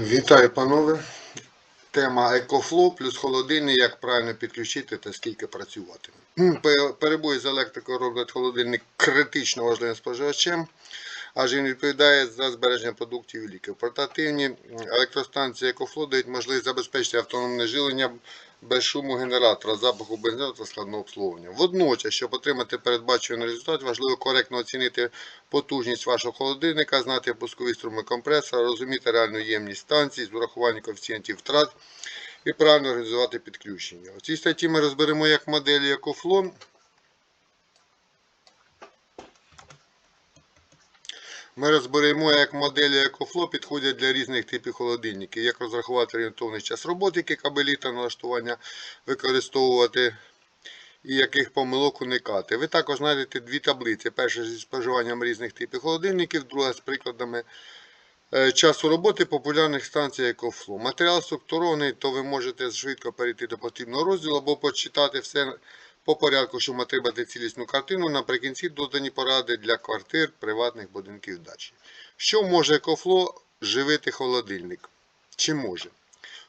Вітаю, панове. Тема екофло плюс холодильник, як правильно підключити та скільки працювати. Перебої з електрикою роблять холодильник критично важливим споживачем, адже він відповідає за збереження продуктів і ліків. Портативні електростанції екофло дають можливість забезпечити автономне жилення без шуму генератора, запаху бензину та складного обслуговування. Водночас, щоб отримати передбачуваний результат, важливо коректно оцінити потужність вашого холодильника, знати пускові струми компресора, розуміти реальну ємність станції з урахуванням коефіцієнтів втрат і правильно організувати підключення. У цій статті ми розберемо як моделі EcoFlow, Ми розберемо, як моделі EcoFlow підходять для різних типів холодильників, як розрахувати орієнтовний час роботи, які кабелі та налаштування використовувати і яких помилок уникати. Ви також знайдете дві таблиці. Перша зі споживанням різних типів холодильників, друга з прикладами е, часу роботи популярних станцій EcoFlow. Матеріал структурований, то ви можете швидко перейти до потрібного розділу або почитати все по порядку, щоб отримати цілісну картину. Наприкінці додані поради для квартир, приватних будинків дачі. Що може EcoFlow живити холодильник? Чи може?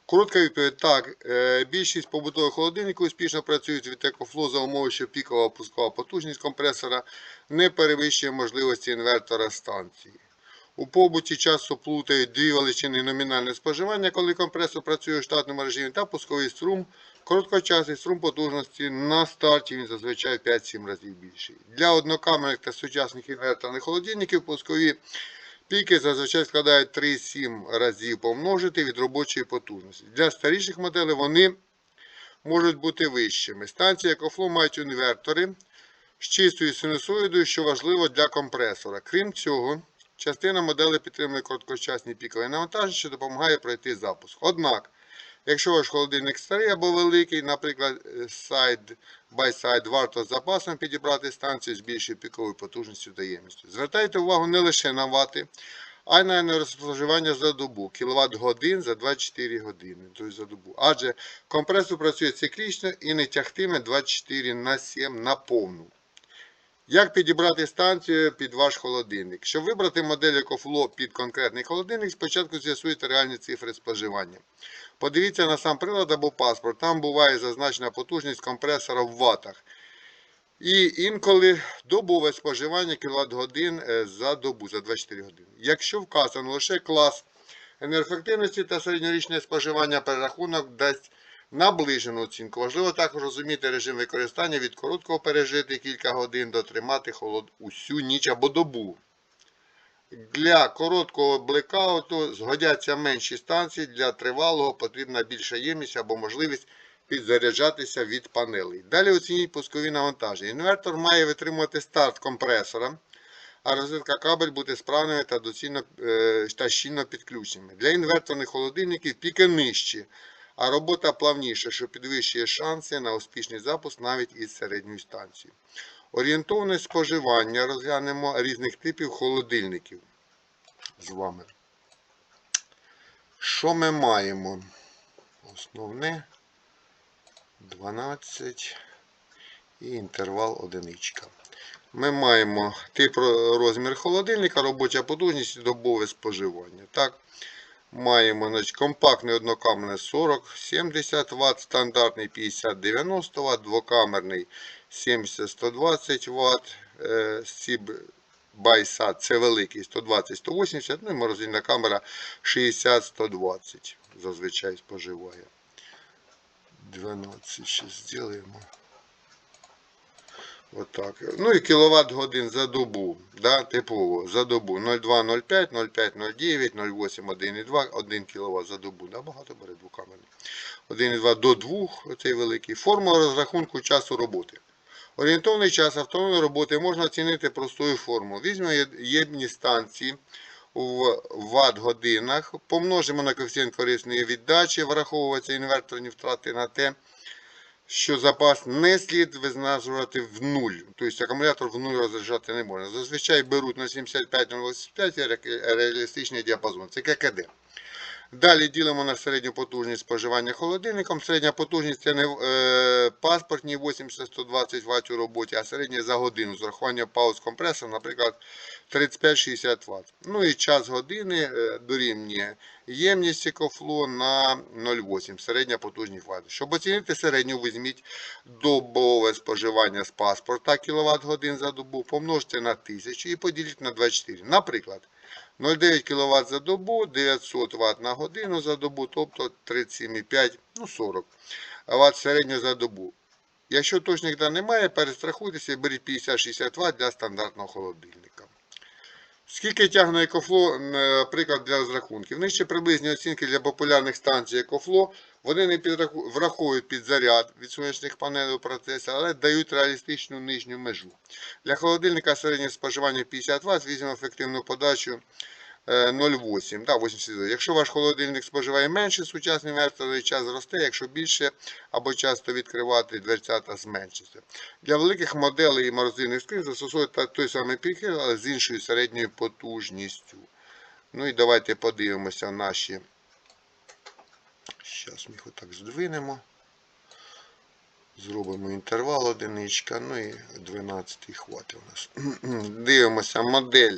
Коротка відповідь так. Е, Більшість побутових холодильників успішно працюють від EcoFlow за умови, що пікова пускова потужність компресора не перевищує можливості інвертора станції. У побуті часто плутають дві величини номінальне споживання, коли компресор працює у штатному режимі, та пусковий струм. Короткочасний струм потужності на старті він зазвичай 5-7 разів більший. Для однокамерних та сучасних інверторних холодильників пускові Піки зазвичай складають 3-7 разів помножити від робочої потужності. Для старіших моделей вони можуть бути вищими. Станції EcoFlow мають інвертори з чистою синусоїдою, що важливо для компресора. Крім цього, частина моделей підтримує короткочасні пікові навантаження, що допомагає пройти запуск. Однак, якщо ваш холодильник старий або великий, наприклад, side by side, варто з запасом підібрати станцію з більшою піковою потужністю та ємністю. Звертайте увагу не лише на вати, а й на енергоспоживання за добу, кіловат годин за 24 години, тобто за добу. Адже компресор працює циклічно і не тягтиме 24 на 7 на повну. Як підібрати станцію під ваш холодильник? Щоб вибрати модель EcoFlow під конкретний холодильник, спочатку з'ясуйте реальні цифри споживання. Подивіться на сам прилад або паспорт. Там буває зазначена потужність компресора в ватах. І інколи добове споживання кВт годин е, за добу, за 24 години. Якщо вказано лише клас енергоефективності та середньорічне споживання, перерахунок дасть наближену оцінку. Важливо також розуміти режим використання від короткого пережити кілька годин до тримати холод усю ніч або добу. Для короткого блекауту згодяться менші станції, для тривалого потрібна більша ємність або можливість підзаряджатися від панелей. Далі оцініть пускові навантаження. Інвертор має витримувати старт компресора, а розетка кабель бути справними та доцільно е, та щільно підключеними. Для інверторних холодильників піки нижчі, а робота плавніша, що підвищує шанси на успішний запуск навіть із середньої станції. Орієнтовне споживання розглянемо різних типів холодильників з вами. Що ми маємо? Основне 12 і інтервал одиничка. Ми маємо тип ро- розмір холодильника, робоча потужність і добове споживання. Так, маємо значить, компактний однокамерний 40-70 Вт, стандартний 50-90 Вт, двокамерний 70-120 Вт, е, Сіб Байсат це великий 120-180, ну і морозильна камера 60-120 зазвичай споживає. 12 ще зробимо. Отак. Ну і кіловат годин за добу. Да, типово за добу 0,2, 0,5, 0,5, 0,9, 0,8, 1,2, 1 кВт за добу. Да, багато бере двокамерний. 1,2 до 2, оцей великий. Формула розрахунку часу роботи. Орієнтовний час автономної роботи можна оцінити простою формулою. Візьмемо є- ємність станції в ватт-годинах, помножимо на коефіцієнт корисної віддачі, враховуються інверторні втрати на те, що запас не слід визначувати в нуль. Тобто акумулятор в нуль розряджати не можна. Зазвичай беруть на 75 на 85 реалістичний діапазон. Це ККД. Далі ділимо на середню потужність споживання холодильником. Середня потужність це не е, паспортні 80-120 Вт у роботі, а середня за годину з урахуванням пауз компресора, наприклад, 35-60 Вт. Ну і час години е, дорівнює ємність екофло на 0,8 середня потужність Вт. Щоб оцінити середню, візьміть добове споживання з паспорта кВт годин за добу, помножте на 1000 і поділіть на 24. Наприклад, 0,9 кВт за добу, 900 Вт на годину за добу, тобто 37,5, ну 40 Вт середньо за добу. Якщо точних даних немає, перестрахуйтеся і беріть 50-60 Вт для стандартного холодильника. Скільки тягне екофло, наприклад, для розрахунків? Нижче приблизні оцінки для популярних станцій екофло. Вони не підраху- враховують підзаряд від сонячних панелей у процесі, але дають реалістичну нижню межу. Для холодильника середнє споживання 50 Вт, візьмемо ефективну подачу е, 0,8. Да, 80. Якщо ваш холодильник споживає менше, сучасний інверторний час зросте, якщо більше або часто відкривати дверцята зменшиться. Для великих моделей і морозильних скрин застосовують той самий підхід, але з іншою середньою потужністю. Ну і давайте подивимося наші. Зараз ми їх отак здвинемо. Зробимо інтервал одиничка, ну і 12 хватить у нас. Дивимося модель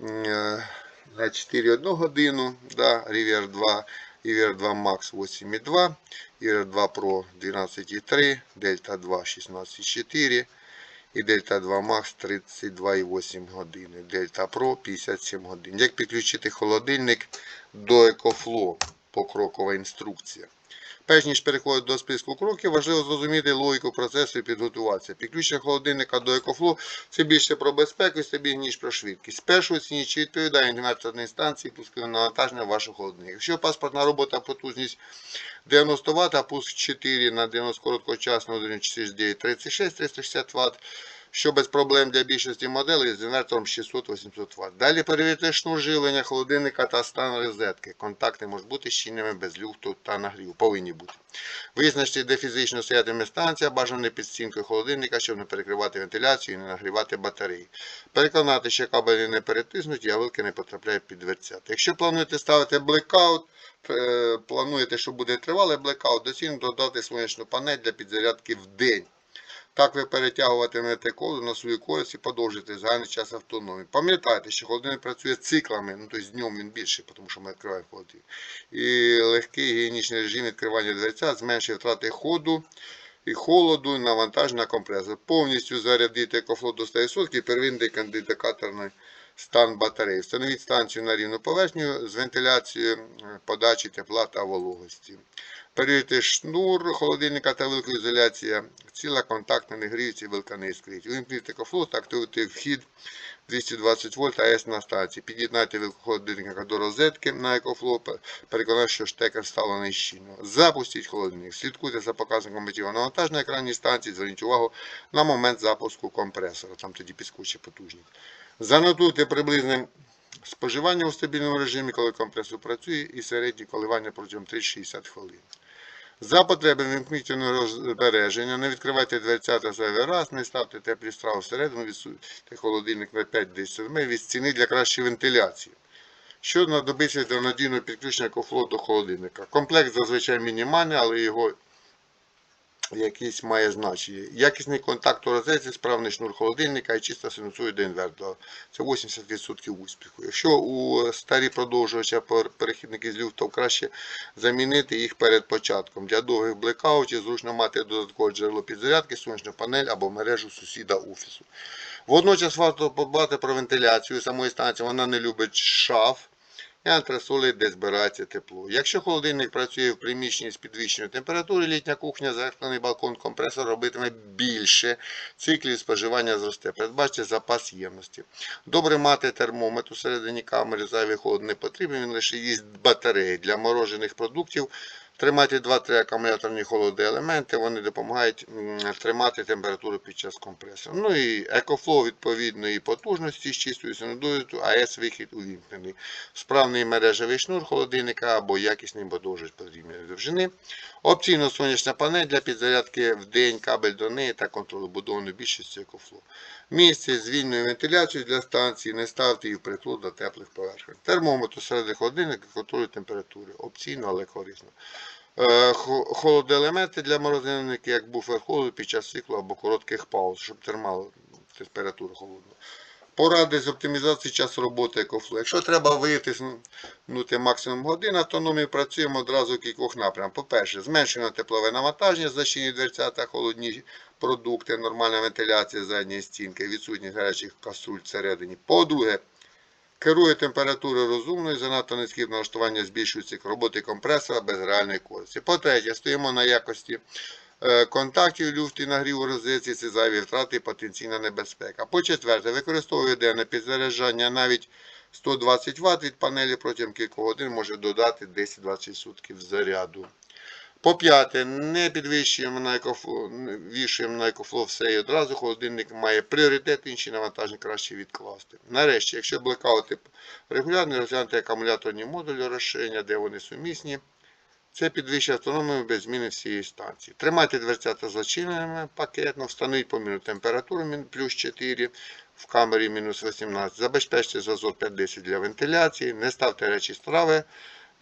е, на 4,1 годину, да, Rivier 2, Rivier 2 Max 8,2, Rivier 2 Pro 12,3, Delta 2 16,4 і Delta 2 Max 32,8 години, Delta Pro 57 годин. Як підключити холодильник до EcoFlow? Покрокова інструкція. Перш ніж переходити до списку кроків, важливо зрозуміти логіку процесу і підготуватися. Підключення холодильника до EcoFlow – це більше про безпеку і стабільність, ніж про швидкість. Спершу оцініть, чи відповідає інверторної станції пускове навантаження вашого холодильника. Якщо паспортна робота потужність 90 Вт, а пуск 4 на 90 короткочасно 1,4936 360 Вт, що без проблем для більшості моделей з інвертором 600-800 Вт. Далі перевірте шнур живлення холодильника та стан розетки. Контакти можуть бути щільними без люфту та нагріву. Повинні бути. Визначте, де фізично стоятиме станція, бажано не під стінкою холодильника, щоб не перекривати вентиляцію і не нагрівати батареї. Переконати, що кабелі не перетиснуті, а вилки не потрапляють під дверцята. Якщо плануєте ставити блекаут, е, плануєте, що буде тривалий блекаут, доцільно додати сонячну панель для підзарядки в день. Так ви перетягуватимете коло на свою користь і подовжите загальний час автономії. Пам'ятайте, що холодильник працює циклами, ну тобто днем він більше, тому що ми відкриваємо холодильник. І легкий гігієнічний режим відкривання дверця зменшує втрати ходу і холоду і навантаження на компресор. Повністю зарядити екофлот до 100% і первинний індикаторний стан батареї. Встановіть станцію на рівну поверхню з вентиляцією е, подачі тепла та вологості. Перевірте шнур холодильника та вилкоізоляція. Ціла контактна не гріється, вилка не іскрить. Увімкніть екофлот та активуйте вхід 220 вольт АЕС на станції. Під'єднайте вилку холодильника до розетки на екофло. Переконайте, що штекер вставлений щільно. Запустіть холодильник. Слідкуйте за показником миттєвого навантаження на екранній станції. Зверніть увагу на момент запуску компресора. Там тоді підскочить потужність. Занотуйте приблизне споживання у стабільному режимі, коли компресор працює, і середні коливання протягом 30-60 хвилин. За потреби вимкніть розбереження, не відкривайте дверцята зайвий раз, не ставте теплі страви всередину, відсуньте холодильник на 5-10 метрів від стіни для кращої вентиляції. Що знадобиться для надійного підключення кофло до холодильника? Комплект зазвичай мінімальний, але його якийсь має значення. Якісний контакт у розетці, справний шнур холодильника і чиста синусоїда інвертора. Це 80% успіху. Якщо у старі продовжувача перехідники з люфтом краще замінити їх перед початком. Для довгих блекаутів зручно мати додаткове джерело підзарядки, сонячну панель або мережу сусіда офісу. Водночас варто подбати про вентиляцію самої станції. Вона не любить шаф і антресоли, де збирається тепло. Якщо холодильник працює в приміщенні з підвищеною температурою, літня кухня, зеркальний балкон, компресор робитиме більше, циклів споживання зросте. Передбачте запас ємності. Добре мати термометр у середині камери, зайвий холод не потрібен, він лише їсть батареї для морожених продуктів. Тримайте 2-3 акумуляторні холодоелементи, вони допомагають тримати температуру під час компресора. Ну і екофлоу відповідної потужності з чистою синодою, АЕС вихід увімкнений. Справний мережевий шнур холодильника або якісний подовжувач потрібної довжини. Опційно сонячна панель для підзарядки в день, кабель до неї та контролю будованої більшості екофлоу. Місце звільною вентиляцією для станції, не ставте її впритул до теплих поверхень. Термометр серед холодильника контролює температури. Опційно, але корисно. Е, Холодоелементи для морозильника, як буфер холоду під час циклу або коротких пауз, щоб тримало температуру холодну. Поради з оптимізації часу роботи екофло. Якщо треба витиснути максимум годин, автономії працюємо одразу в кількох напрямках. По-перше, зменшуємо теплове навантаження, зачинені дверця та холодні продукти, нормальна вентиляція задньої стінки, відсутність гарячих каструль всередині. По-друге, керує температурою розумною, занадто низькі налаштування збільшують цикл роботи компресора без реальної користі. По-третє, стоїмо на якості е, контактів люфт і нагрів у розетці, це зайві втрати і потенційна небезпека. По-четверте, використовує денне підзаряджання навіть 120 Вт від панелі протягом кількох годин може додати 10-20 сутків заряду. По п'яте, не підвищуємо на вішуємо на екофло все і одразу. Холодильник має пріоритет, інші навантаження краще відкласти. Нарешті, якщо блекаути регулярно, розглянути акумуляторні модулі розширення, де вони сумісні. Це підвищує автономію без зміни всієї станції. Тримайте дверцята зачиненими пакетно, встановіть помірну температуру плюс 4 в камері мінус 18. Забезпечте зазор 5-10 для вентиляції, не ставте речі страви.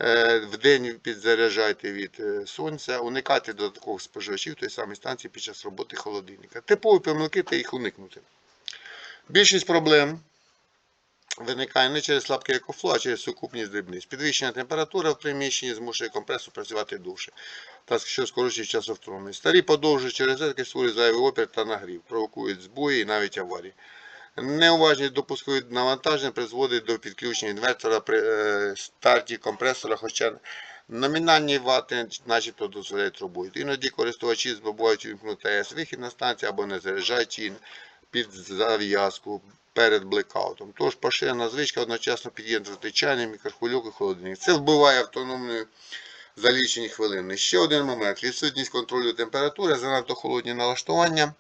Е, Вдень підзаряджайте від е, сонця, уникайте додаткових споживачів тої самої станції під час роботи холодильника. Типові помилки та їх уникнути. Більшість проблем виникає не через слабке екофло, а через сукупність дрібниць. Підвищення температури в приміщенні змушує компресор працювати довше, та що скорочує час автономії. Старі подовжуючі розетки створюють зайвий опір та нагрів, провокують збої і навіть аварії. Неуважність допускових навантажень призводить до підключення інвертора при е, старті компресора, хоча номінальні вати начебто дозволяють роботу. Іноді користувачі забувають вимкнути АЕС вихід на станції або не заряджають її під зав'язку перед блекаутом. Тож поширена звичка одночасно під'єднувати чайник, мікрохвильовку і холодильник. Це вбиває автономною за лічені хвилини. Ще один момент. Відсутність контролю температури, занадто холодні налаштування.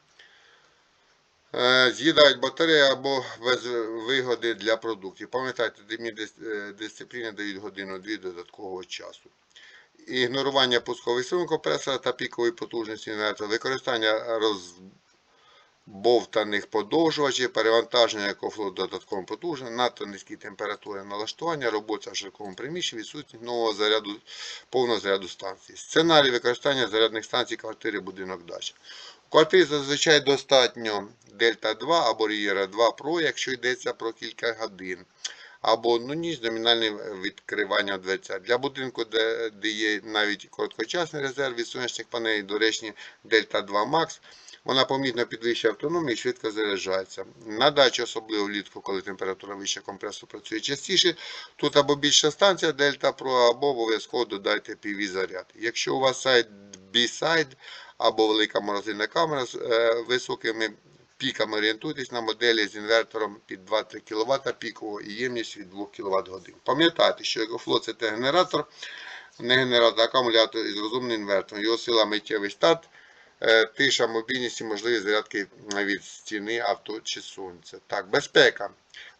Е, З'їдають батареї або без вигоди для продуктів. Пам'ятайте, димні е, дисципліни дають годину-дві додаткового часу. Ігнорування пускових струн компресора та пікової потужності інвертора, використання розбовтаних подовжувачів, перевантаження екофло додатковим потужним, надто низькі температури налаштування, робота в широкому приміщенні, відсутність нового заряду, повного заряду станції. Сценарій використання зарядних станцій квартири, будинок, дача. У зазвичай достатньо Дельта 2 або Рієра 2 Pro, якщо йдеться про кілька годин. Або одну ніч з номінальним відкриванням дверця. Для будинку, де, де є навіть короткочасний резерв від сонячних панелей, доречні Дельта 2 Max, вона помітно підвищує автономію і швидко заряджається. На дачі, особливо влітку, коли температура вища, компресор працює частіше. Тут або більша станція Delta Pro, або обов'язково додайте PV заряд. Якщо у вас сайт B-Side або велика морозильна камера з е, високими піками, орієнтуйтесь на моделі з інвертором під 2-3 кВт пікового і ємність від 2 кВт годин. Пам'ятайте, що EcoFlow це те генератор, не генератор, а акумулятор із розумним інвертором. Його сила миттєвий старт, е, тиша, мобільність і можливість зарядки від стіни, авто чи сонця. Так, безпека.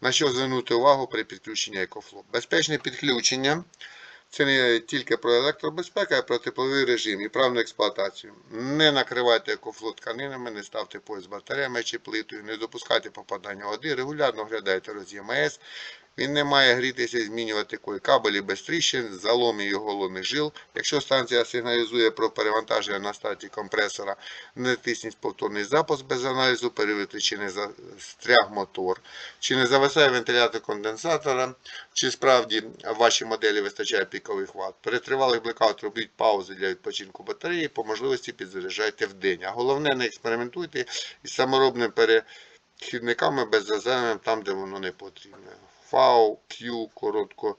На що звернути увагу при підключенні EcoFlow? Безпечне підключення. Це не тільки про електробезпеку, а про тепловий режим і правну експлуатацію. Не накривайте екофло тканинами, не ставте пояс батареями чи плитою, не допускайте попадання води, регулярно оглядайте роз'єм АЕС. Він не має грітися і змінювати кабелі без тріщин, заломів і головних жил. Якщо станція сигналізує про перевантаження на старті компресора, не тисніть повторний запуск без аналізу, перевірте, чи не застряг мотор, чи не зависає вентилятор конденсатора, чи справді в вашій моделі вистачає пікових ватт. При тривалих блекаут робіть паузи для відпочинку батареї, по можливості підзаряджайте в день. А головне, не експериментуйте із саморобним перехідниками без заземлення там, де воно не потрібне. FAO, Q, коротко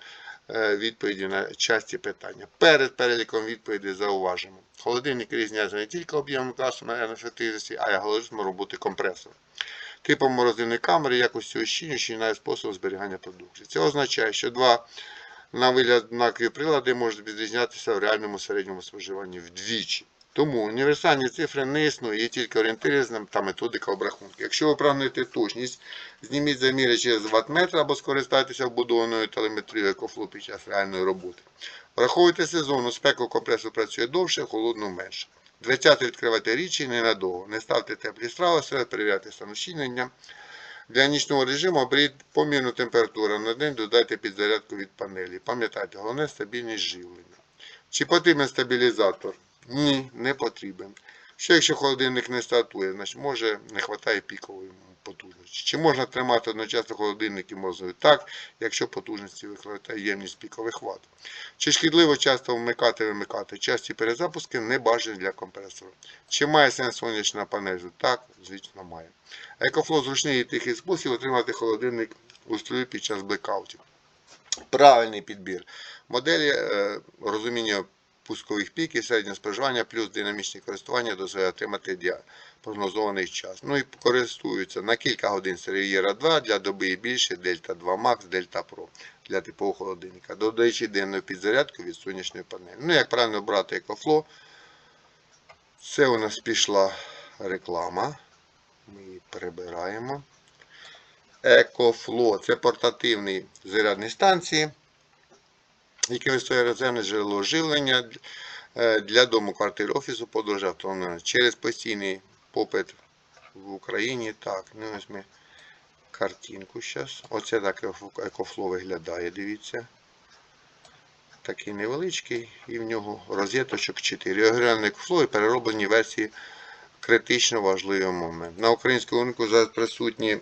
е, відповіді на часті питання. Перед переліком відповідей зауважимо. Холодильник різняється не тільки об'ємом класу на ефективності, а й алгоритмом роботи компресора. Типом морозильної камери, якостю ощіння, чи навіть способом зберігання продукції. Це означає, що два на вигляд однакові прилади можуть відрізнятися в реальному середньому споживанні вдвічі. Тому універсальні цифри не існує, тільки орієнтиризм та методика обрахунку. Якщо ви прагнете точність, зніміть заміри через ватметр або скористайтеся вбудованою телеметрією екофлу під час реальної роботи. Враховуйте сезон, у спеку компресор працює довше, холодну менше. Дверцята відкривайте річі ненадовго. Не ставте теплі страви, все перевіряйте стан. Для нічного режиму оберіть помірну температуру на день, додайте підзарядку від панелі. Пам'ятайте, головне стабільність живлення. Чи потрібен стабілізатор? Ні, не потрібен. Що якщо холодильник не стартує, значить може не вистачає пікової потужності. Чи можна тримати одночасно холодильник і морозою? Так, якщо потужності викладає ємність пікових ват. Чи шкідливо часто вмикати вимикати? Часті перезапуски не бажані для компресора. Чи має сенс сонячна панель? Так, звісно, має. Екофло зручний і тихий спосіб отримати холодильник у строю під час блекаутів. Правильний підбір. Моделі е, розуміння пускових піків, середнє споживання плюс динамічне користування дозволяє отримати прогнозований час. Ну і користуються на кілька годин Серієра 2 для доби і більше, Дельта 2 Max, Дельта Pro для типового холодильника, додаючи денну підзарядку від сонячної панелі. Ну, як правильно брати EcoFlow, це у нас пішла реклама. Ми її прибираємо. EcoFlow це портативний зарядні станції, які використовує резервне джерело живлення е, для дому, квартир, офісу, подорожі автомобіля. Через постійний попит в Україні. Так, ну ось картинку зараз. Оце так EcoFlow виглядає, дивіться. Такий невеличкий, і в нього розеточок 4. Оригінальний EcoFlow і перероблені версії критично важливий момент. На українському ринку зараз присутні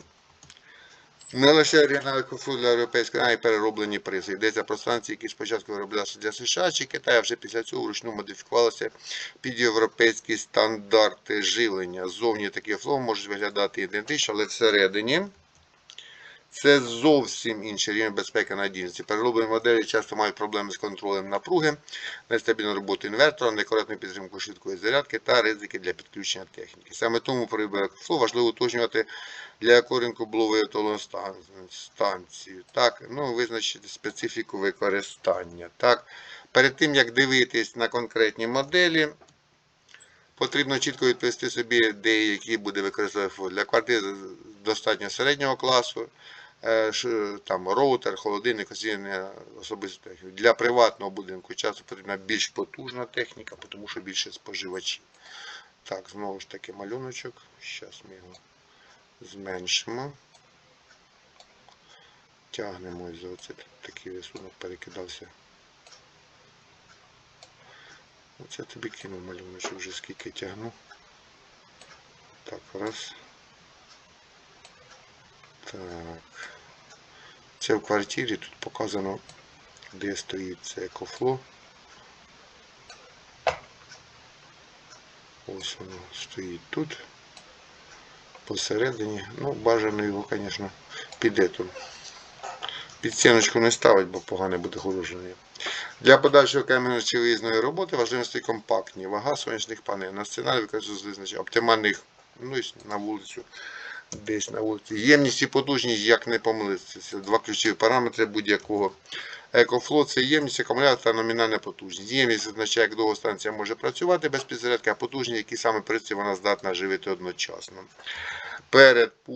не лише EcoFlow для європейської, а й перероблені призи. Йдеться про станції, які спочатку вироблялися для США чи Китаю, вже після цього вручну модифікувалися під європейські стандарти живлення. Зовні такі флоу можуть виглядати ідентично, але всередині це зовсім інший рівень безпеки надійності. Перероблені моделі часто мають проблеми з контролем напруги, нестабільну роботу інвертора, некоректну підтримку швидкої зарядки та ризики для підключення техніки. Саме тому при фло важливо уточнювати, для якого ринку було виготовлено станцію. Так, ну, визначити специфіку використання. Так, перед тим як дивитись на конкретні моделі, потрібно чітко відповісти собі, де і які буде використовувати. Для квартир достатньо середнього класу, там роутер, холодильник, освітлення особисто техніку. Для приватного будинку часто потрібна більш потужна техніка, тому що більше споживачів. Так, знову ж таки малюночок. Зараз ми його зменшимо. Тягнемо із оце такий рисунок перекидався. Оце тобі кинув малюночок вже скільки тягну. Так, раз. Так. Це в квартирі, тут показано, де стоїть це екофло. Ось воно стоїть тут. Посередині. Ну, бажано його, звісно, піде тут. Під стіночку не ставить, бо погане буде хороження. Для подальшої камерної чи виїзної роботи важливості компактні. Вага сонячних панелей. На сценарій використовується оптимальних, ну і на вулицю, десь на вулиці. Ємність і потужність, як не помилитися. Два ключові параметри будь-якого. EcoFlow – це ємність, акумулятор та номінальна потужність. Ємність означає, як довго станція може працювати без підзарядки, а потужність, які саме пристрій вона здатна живити одночасно. Перед е,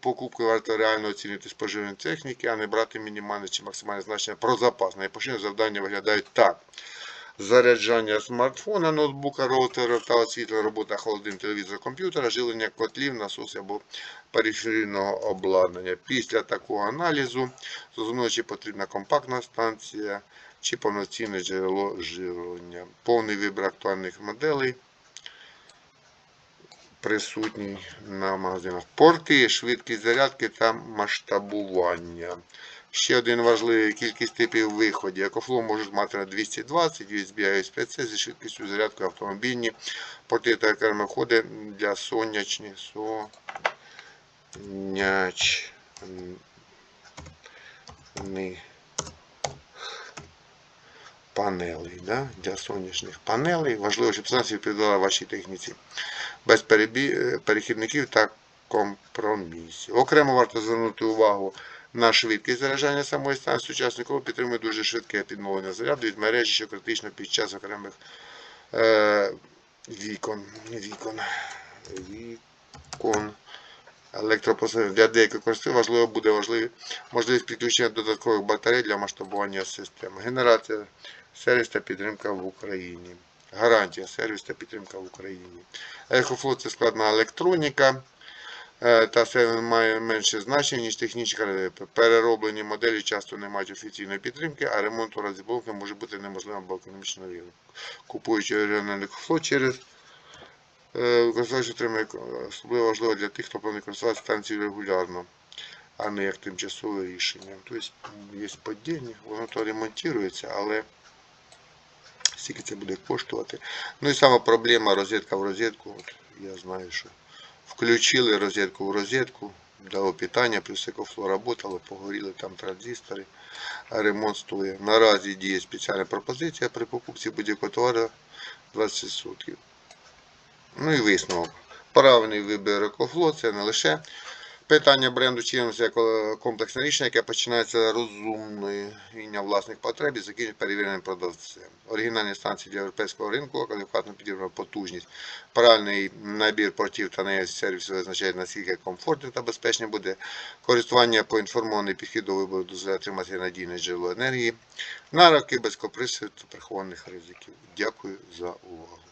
покупкою варто реально оцінити споживання техніки, а не брати мінімальне чи максимальне значення про запас. Найпоширені завдання виглядають так. Заряджання смартфона, ноутбука, роутера та освітлення, робота холодильника, телевізора, комп'ютера, живлення котлів, насосів або периферійного обладнання. Після такого аналізу зрозуміло, чи потрібна компактна станція, чи повноцінне джерело живлення. Повний вибір актуальних моделей присутній на магазинах. Порти, швидкість зарядки та масштабування. Ще один важливий кількість типів виходів. Екофлоу можуть мати на 220, USB USB-C зі швидкістю зарядки автомобільні. Порти та окремі входи для сонячні, сонячних панелей. Да? Для сонячних панелей. Важливо, щоб станція відповідала вашій техніці без перебі... перехідників та компромісів. Окремо варто звернути увагу на швидкість заряджання самої станції. Сучасний підтримує дуже швидке підновлення заряду від мережі, що критично під час окремих е... вікон. Вікон. Вікон. Електропосилення. Для деяких користувачів важливо буде важливі можливість підключення додаткових батарей для масштабування системи. Генерація, сервіс та підтримка в Україні. Гарантія, сервіс та підтримка в Україні. Ехофлот це складна електроніка. Е, Та це має менше значення, ніж технічні характеристики. Перероблені моделі часто не мають офіційної підтримки, а ремонт у разі блоку може бути неможливим або економічно невірним. Купуючи оригінальний ехофлот через е, користувач отримує е, особливо важливо для тих, хто планує користуватися станцією регулярно, а не як тимчасове рішення. Тобто є падіння, воно то ремонтується, але скільки це буде коштувати. Ну і сама проблема розетка в розетку. От я знаю, що включили розетку в розетку, дало питання, плюс екофло работало, погоріли там транзистори, ремонт стоїть. Наразі діє спеціальна пропозиція при покупці будь-якого товару 20 сутків. Ну і висновок. Правильний вибір екофло це не лише питання бренду чинності як е, комплексне рішення, яке починається розумної віння власних потреб і закінчується перевіреним продавцем. Оригінальні станції для європейського ринку, адекватно підібрана потужність, правильний набір портів та наявність сервісу визначають наскільки комфортним та безпечним буде користування поінформований підхід до вибору дозволяє отримати надійне джерело енергії, на роки без каприсів та прихованих ризиків. Дякую за увагу.